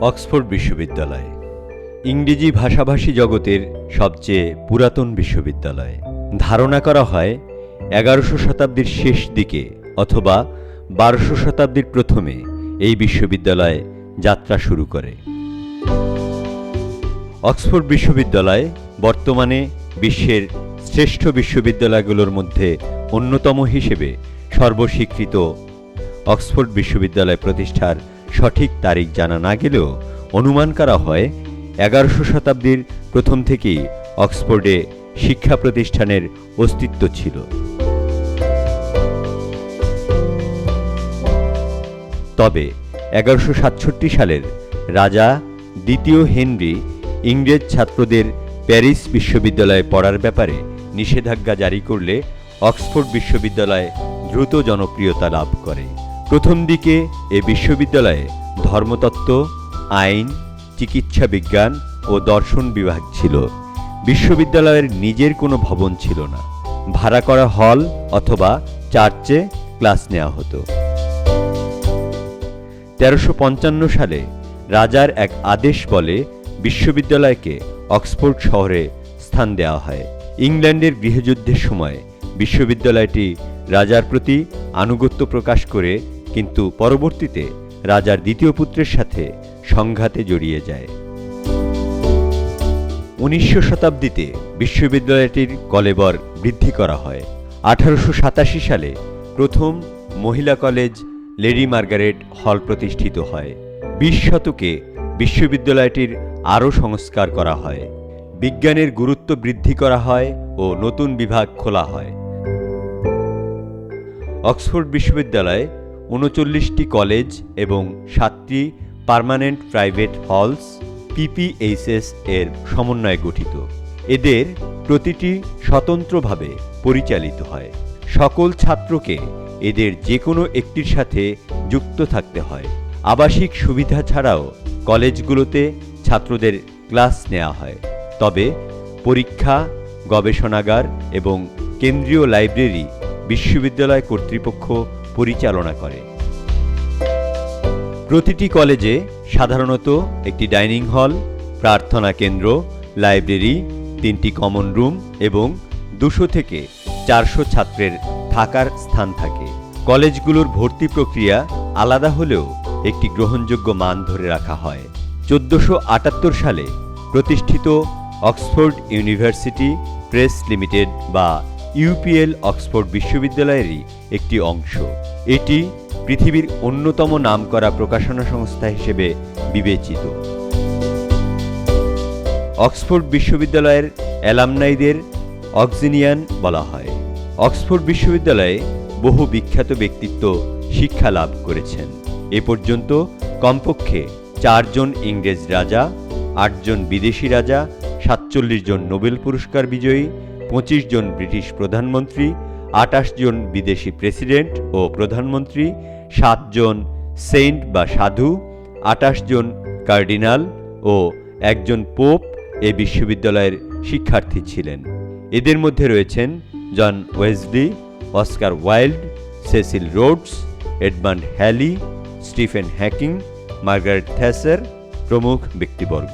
Oxford বিশ্ববিদ্যালয়। ইংরেজি ভাষাভাষী জগতের সবচেয়ে পুরাতন বিশ্ববিদ্যালয়। ধারণা করা হয় এগারোশো শতাব্দীর শেষ দিকে অথবা বারোশো শতাব্দীর প্রথমে এই বিশ্ববিদ্যালয় যাত্রা শুরু করে। অক্সফোর্ড বিশ্ববিদ্যালয় বর্তমানে বিশ্বের শ্রেষ্ঠ বিশ্ববিদ্যালয়গুলোর মধ্যে অন্যতম হিসেবে সর্বস্বীকৃত অক্সফোর্ড বিশ্ববিদ্যালয় প্রতিষ্ঠার সঠিক তারিখ জানা না গেলেও অনুমান করা হয় এগারোশো শতাব্দীর প্রথম থেকেই অক্সফোর্ডে শিক্ষা প্রতিষ্ঠানের অস্তিত্ব ছিল। তবে এগারোশো সালের রাজা দ্বিতীয় হেনরি ইংরেজ ছাত্রদের প্যারিস বিশ্ববিদ্যালয়ে পড়ার ব্যাপারে নিষেধাজ্ঞা জারি করলে অক্সফোর্ড বিশ্ববিদ্যালয় দ্রুত জনপ্রিয়তা লাভ করে। প্রথম দিকে এ বিশ্ববিদ্যালয়ে ধর্মতত্ত্ব, আইন, চিকিৎসা বিজ্ঞান ও দর্শন বিভাগ ছিল। বিশ্ববিদ্যালয়ের নিজের কোনো ভবন ছিল না। ভাড়া করা হল অথবা চার্চে ক্লাস নেওয়া হতো। তেরোশো সালে রাজার এক আদেশ বলে বিশ্ববিদ্যালয়কে অক্সফোর্ড শহরে স্থান দেওয়া হয়। ইংল্যান্ডের গৃহযুদ্ধের সময় বিশ্ববিদ্যালয়টি রাজার প্রতি আনুগত্য প্রকাশ করে কিন্তু পরবর্তীতে রাজার দ্বিতীয় পুত্রের সাথে সংঘাতে জড়িয়ে যায়। উনিশশো শতাব্দীতে বিশ্ববিদ্যালয়টির কলেবর বৃদ্ধি করা হয়। আঠারোশো সাতাশি সালে প্রথম মহিলা কলেজ লেডি মার্গারেট হল প্রতিষ্ঠিত হয়। বিশ শতকে বিশ্ববিদ্যালয়টির আরও সংস্কার করা হয়। বিজ্ঞানের গুরুত্ব বৃদ্ধি করা হয় ও নতুন বিভাগ খোলা হয়। অক্সফোর্ড বিশ্ববিদ্যালয়ে উনচল্লিশটি কলেজ এবং সাতটি পার্মানেন্ট প্রাইভেট হলস পিপিএইচএস এর সমন্বয়ে গঠিত। এদের প্রতিটি স্বতন্ত্রভাবে পরিচালিত হয়। সকল ছাত্রকে এদের যে কোনো একটির সাথে যুক্ত থাকতে হয়। আবাসিক সুবিধা ছাড়াও কলেজগুলোতে ছাত্রদের ক্লাস নেওয়া হয়। তবে পরীক্ষা, গবেষণাগার এবং কেন্দ্রীয় লাইব্রেরি বিশ্ববিদ্যালয় কর্তৃপক্ষ পরিচালনা করে। প্রতিটি কলেজে সাধারণত একটি ডাইনিং হল, প্রার্থনা কেন্দ্র, লাইব্রেরি, তিনটি কমন রুম এবং দুশো থেকে চারশো ছাত্রের থাকার স্থান থাকে। কলেজগুলোর ভর্তি প্রক্রিয়া আলাদা হলেও একটি গ্রহণযোগ্য মান ধরে রাখা হয়। চোদ্দশো আটাত্তর সালে প্রতিষ্ঠিত অক্সফোর্ড ইউনিভার্সিটি প্রেস লিমিটেড বা ইউপিএল অক্সফোর্ড বিশ্ববিদ্যালয়েরই একটি অংশ। এটি পৃথিবীর অন্যতম নামকরা প্রকাশনা সংস্থা হিসেবে বিবেচিত। অক্সফোর্ড বিশ্ববিদ্যালয়ের অ্যালামনাইদের অক্সিনিয়ান বলা হয়। অক্সফোর্ড বিশ্ববিদ্যালয়ে বহু বিখ্যাত ব্যক্তিত্ব শিক্ষা লাভ করেছেন। এ পর্যন্ত কমপক্ষে চারজন ইংরেজ রাজা, আটজন বিদেশি রাজা, সাতচল্লিশ জন নোবেল পুরস্কার বিজয়ী পঁচিশ জন ব্রিটিশ প্রধানমন্ত্রী আটাশ জন বিদেশি প্রেসিডেন্ট ও প্রধানমন্ত্রী সাতজন সেন্ট বা সাধু আটাশ জন কার্ডিনাল ও একজন পোপ এ বিশ্ববিদ্যালয়ের শিক্ষার্থী ছিলেন। এদের মধ্যে রয়েছেন John Wesley, Oscar Wilde, Cecil Rhodes, Edmond Halley, Stephen Hawking, Margaret Thatcher প্রমুখ ব্যক্তিবর্গ।